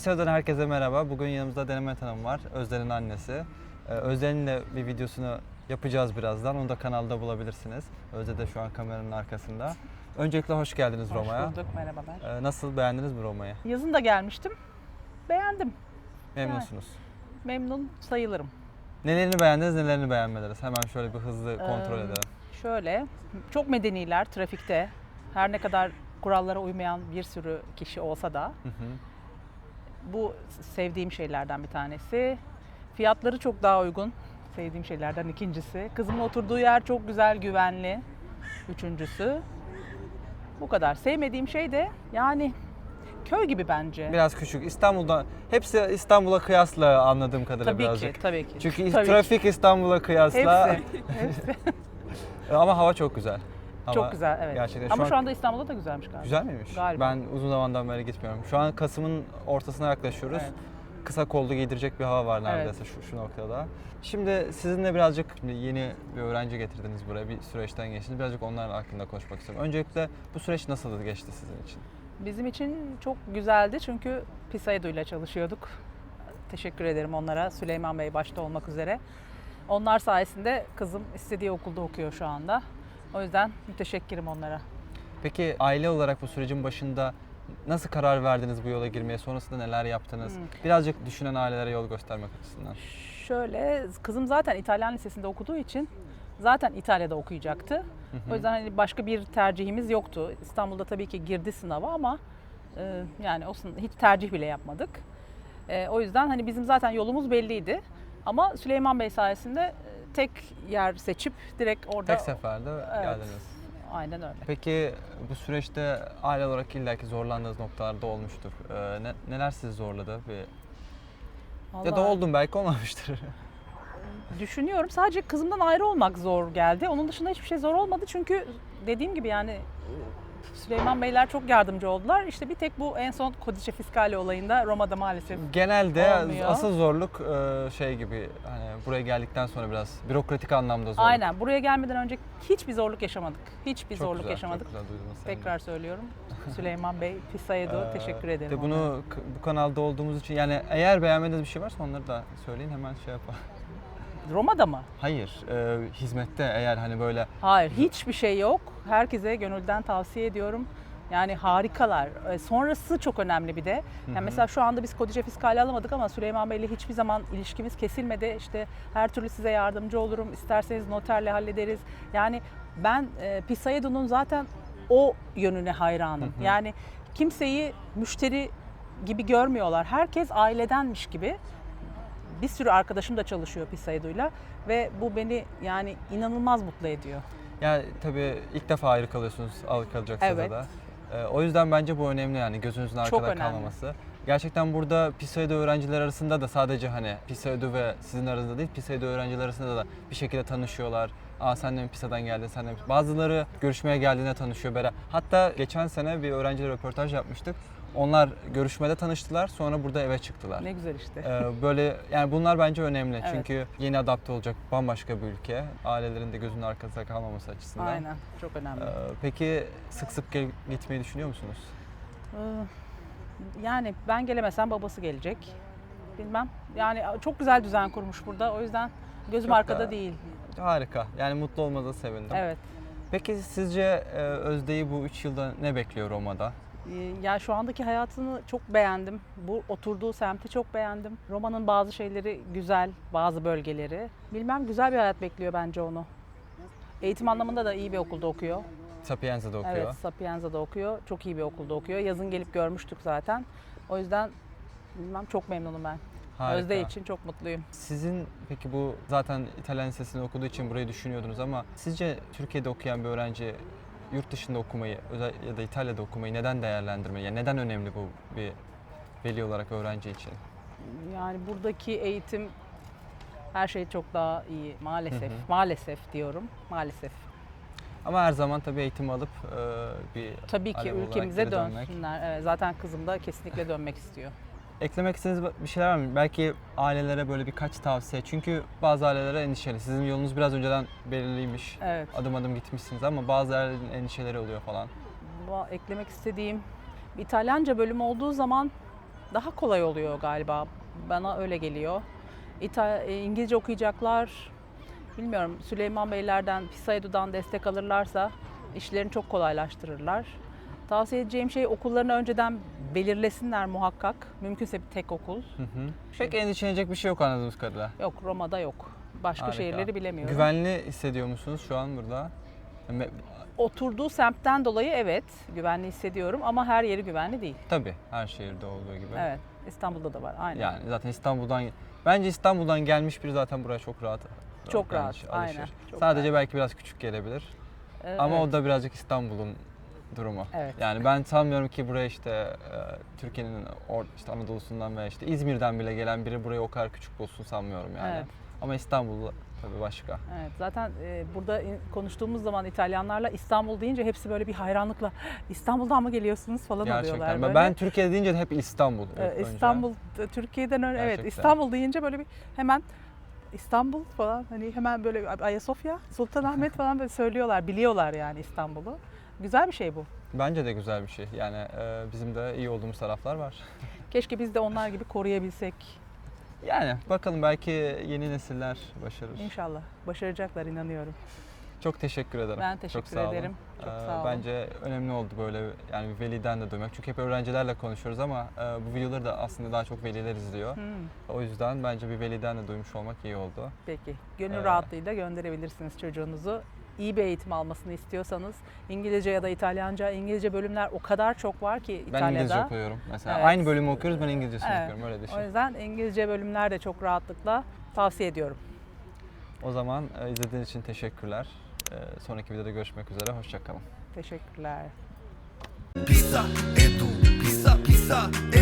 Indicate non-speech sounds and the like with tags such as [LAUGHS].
Pisa'dan herkese merhaba. Bugün yanımızda Denemet Hanım var. Özden'in annesi. Ee, Özden'in de bir videosunu yapacağız birazdan. Onu da kanalda bulabilirsiniz. Özde de şu an kameranın arkasında. Öncelikle hoş geldiniz Hoş Roma'ya. bulduk, merhabalar. Ee, nasıl beğendiniz mi Roma'yı? Yazın da gelmiştim. Beğendim. Memnunsunuz. Memnun sayılırım. Nelerini beğendiniz, nelerini beğenmediniz? Hemen şöyle bir hızlı kontrol Ee, edelim. Şöyle, çok medeniler trafikte. Her ne kadar kurallara uymayan bir sürü kişi olsa da Hı hı. Bu sevdiğim şeylerden bir tanesi. Fiyatları çok daha uygun. Sevdiğim şeylerden ikincisi. Kızımın oturduğu yer çok güzel, güvenli. Üçüncüsü. Bu kadar. Sevmediğim şey de yani köy gibi bence. Biraz küçük. İstanbul'da hepsi İstanbul'a kıyasla anladığım kadarıyla tabii birazcık. ki, tabii ki. Çünkü Tabii trafik İstanbul'a kıyasla Hepsi, hepsi. [LAUGHS] ama hava çok güzel. Hava çok güzel, evet. Gerçekten Ama şu şu, an anda İstanbul'da da güzelmiş galiba. Güzel miymiş? Galiba. Ben uzun zamandan beri gitmiyorum. Şu an Kasım'ın ortasına yaklaşıyoruz. Evet. Kısa kollu giydirecek bir hava var neredeyse şu, şu noktada. Şimdi sizinle birazcık şimdi yeni bir öğrenci getirdiniz buraya. Bir süreçten geçtiniz. Birazcık onlar hakkında konuşmak istiyorum. Öncelikle bu süreç nasıl geçti sizin için? Bizim için çok güzeldi çünkü Pisaydo ile çalışıyorduk. Teşekkür ederim onlara, Süleyman Bey başta olmak üzere. Onlar sayesinde kızım istediği okulda okuyor şu anda. O yüzden müteşekkirim onlara. Peki aile olarak bu sürecin başında nasıl karar verdiniz bu yola girmeye? Sonrasında neler yaptınız? Hmm. Birazcık düşünen ailelere yol göstermek açısından. Şöyle, kızım zaten İtalyan Lisesi'nde okuduğu için zaten İtalya'da okuyacaktı. Hı hı. O yüzden hani başka bir tercihimiz yoktu. İstanbul'da tabii ki girdi sınava ama e, yani o sın- hiç tercih bile yapmadık. E, o yüzden hani bizim zaten yolumuz belliydi. Ama Süleyman Bey sayesinde tek yer seçip direkt orada Tek seferde Evet. geldiniz. aynen öyle. Peki bu süreçte aile olarak illaki zorlandığınız noktalarda olmuştur. Ee, ne- neler sizi zorladı? Bir, ya da Vallahi oldum belki olmamıştır. [LAUGHS] Düşünüyorum. Sadece kızımdan ayrı olmak zor geldi. Onun dışında hiçbir şey zor olmadı. Çünkü dediğim gibi yani Süleyman Beyler çok yardımcı oldular. İşte bir tek bu en son Kodice Fiskali olayında Roma'da maalesef Genelde Olmuyor. asıl zorluk e, şey gibi hani buraya geldikten sonra biraz bürokratik anlamda zorluk. Aynen. Buraya gelmeden önce hiçbir zorluk yaşamadık. Hiçbir Çok zorluk güzel, yaşamadık. Çok güzel duydum seni. Tekrar söylüyorum. Süleyman Bey, Pisaydo [LAUGHS] Ee, teşekkür ederim. De bunu k- bu kanalda olduğumuz için yani eğer beğenmediğiniz bir şey varsa onları da söyleyin hemen şey yapalım. Roma'da mı? Hayır, e, hizmette eğer hani böyle Hayır, hiçbir şey yok. Herkese gönülden tavsiye ediyorum. Yani harikalar. Ee, Sonrası çok önemli bir de. Yani mesela şu anda biz Kodice Fiskali alamadık ama Süleyman Bey'le hiçbir zaman ilişkimiz kesilmedi. İşte her türlü size yardımcı olurum. İsterseniz noterle hallederiz. Yani ben e, Pisaydo'nun zaten o yönüne hayranım. Hı hı. Yani kimseyi müşteri gibi görmüyorlar. Herkes ailedenmiş gibi. Bir sürü arkadaşım da çalışıyor Pisaydo'yla ve bu beni yani inanılmaz mutlu ediyor. Yani tabii ilk defa ayrı kalıyorsunuz, ayrı kalacaksınız Evet. da. Ee, o yüzden bence bu önemli yani gözünüzün arkada önemli. kalmaması. Gerçekten burada PISAEDO öğrenciler arasında da sadece hani PISAEDO ve sizin aranızda değil, PISAEDO öğrenciler arasında da bir şekilde tanışıyorlar. Aa sen de mi PISA'dan geldin, sen de mi? Bazıları görüşmeye geldiğinde tanışıyor. Bera. Hatta geçen sene bir öğrenciyle röportaj yapmıştık. Onlar görüşmede tanıştılar, sonra burada eve çıktılar. Ne güzel işte. Ee, böyle yani bunlar bence önemli Evet. çünkü yeni adapte olacak bambaşka bir ülke. Ailelerin de gözünün arkasında kalmaması açısından. Aynen. Çok önemli. Ee, peki sık sık gel- gitmeyi düşünüyor musunuz? Ee, Yani ben gelemesem babası gelecek. Bilmem. Yani çok güzel düzen kurmuş burada. O yüzden gözüm Çok arkada da- değil. Harika. Yani mutlu olmanıza sevindim. Evet. Peki sizce e, Özde'yi bu 3 yılda ne bekliyor Roma'da? Ee, Ya şu andaki hayatını çok beğendim. Bu oturduğu semti çok beğendim. Roma'nın bazı şeyleri güzel, bazı bölgeleri. Bilmem güzel bir hayat bekliyor bence onu. Eğitim anlamında da iyi bir okulda okuyor. Sapienza'da okuyor. Evet, Sapienza'da okuyor. Çok iyi bir okulda okuyor. Yazın gelip görmüştük zaten. O yüzden bilmem çok memnunum ben. Harika. Özde için çok mutluyum. Sizin peki bu zaten İtalyan Lisesi'nde okuduğu için burayı düşünüyordunuz ama sizce Türkiye'de okuyan bir öğrenci yurt dışında okumayı ya da İtalya'da okumayı neden değerlendirmeli? Yani neden önemli bu bir veli olarak öğrenci için? Yani buradaki eğitim her şey çok daha iyi maalesef. Hı hı. Maalesef diyorum. Maalesef. Ama her zaman tabii eğitim alıp e, bir Tabii ki ülkemize dönmek. dönsünler. Evet, zaten kızım da kesinlikle dönmek istiyor. Eklemek istediğiniz bir şeyler var mı? Belki ailelere böyle birkaç tavsiye. Çünkü bazı ailelere endişeli. Sizin yolunuz biraz önceden belirliymiş. Evet. Adım adım gitmişsiniz ama bazı ailelerin endişeleri oluyor falan. Bu eklemek istediğim bir İtalyanca bölüm olduğu zaman daha kolay oluyor galiba. Bana öyle geliyor. İta- e, İngilizce okuyacaklar. Bilmiyorum Süleyman Beylerden, Pisaydu'dan destek alırlarsa işlerini çok kolaylaştırırlar. Tavsiye edeceğim şey okullarını önceden belirlesinler muhakkak. Mümkünse bir tek okul. Hı hı. Pek endişelenecek bir şey yok anladığımız kadarıyla. Yok Roma'da yok. Başka Harika. şehirleri bilemiyorum. Güvenli hissediyor musunuz şu an burada? Oturduğu semtten dolayı evet güvenli hissediyorum ama her yeri güvenli değil. Tabii her şehirde olduğu gibi. Evet. İstanbul'da da var. Aynen. Yani zaten İstanbul'dan bence İstanbul'dan gelmiş biri zaten buraya çok rahat Çok rahat, alışır. aynen. Çok Sadece rahat. belki biraz küçük gelebilir. Ee, Ama evet. o da birazcık İstanbul'un durumu. Evet. Yani ben sanmıyorum ki buraya işte e, Türkiye'nin or, işte Anadolu'sundan veya işte İzmir'den bile gelen biri burayı o kadar küçük bulsun sanmıyorum yani. Evet. Ama İstanbul tabii başka. Evet, zaten e, burada in- konuştuğumuz zaman İtalyanlarla İstanbul deyince hepsi böyle bir hayranlıkla İstanbul'dan mı geliyorsunuz falan oluyorlar. Gerçekten. Böyle. Ben Türkiye deyince de hep İstanbul. Ee, önce. İstanbul e, Türkiye'den öyle evet Gerçekten. İstanbul deyince böyle bir hemen İstanbul falan hani hemen böyle Ayasofya, Sultanahmet [LAUGHS] falan böyle söylüyorlar, biliyorlar yani İstanbul'u. Güzel bir şey bu. Bence de güzel bir şey. Yani e, bizim de iyi olduğumuz taraflar var. [LAUGHS] Keşke biz de onlar gibi koruyabilsek. Yani bakalım belki yeni nesiller başarır. İnşallah başaracaklar inanıyorum. Çok teşekkür ederim. Ben Çok teşekkür sağ olun. ederim. Çok Ee, sağ olun. Bence önemli oldu böyle yani bir veliden de duymak. Çünkü hep öğrencilerle konuşuyoruz ama e, bu videoları da aslında daha çok veliler izliyor. Hmm, O yüzden bence bir veliden de duymuş olmak iyi oldu. peki. Gönül Ee, rahatlığıyla gönderebilirsiniz çocuğunuzu. İyi bir eğitim almasını istiyorsanız İngilizce ya da İtalyanca, İngilizce bölümler o kadar çok var ki Ben İtalya'da. İngilizce okuyorum mesela. Evet. Aynı bölümü okuyoruz ben İngilizcesini Evet. okuyorum öyle düşün. O yüzden İngilizce bölümler de çok rahatlıkla tavsiye ediyorum. O zaman e, izlediğiniz için teşekkürler. E, sonraki videoda görüşmek üzere. Hoşçakalın. Teşekkürler. Pisa Edu, Pisa Pisa Edu,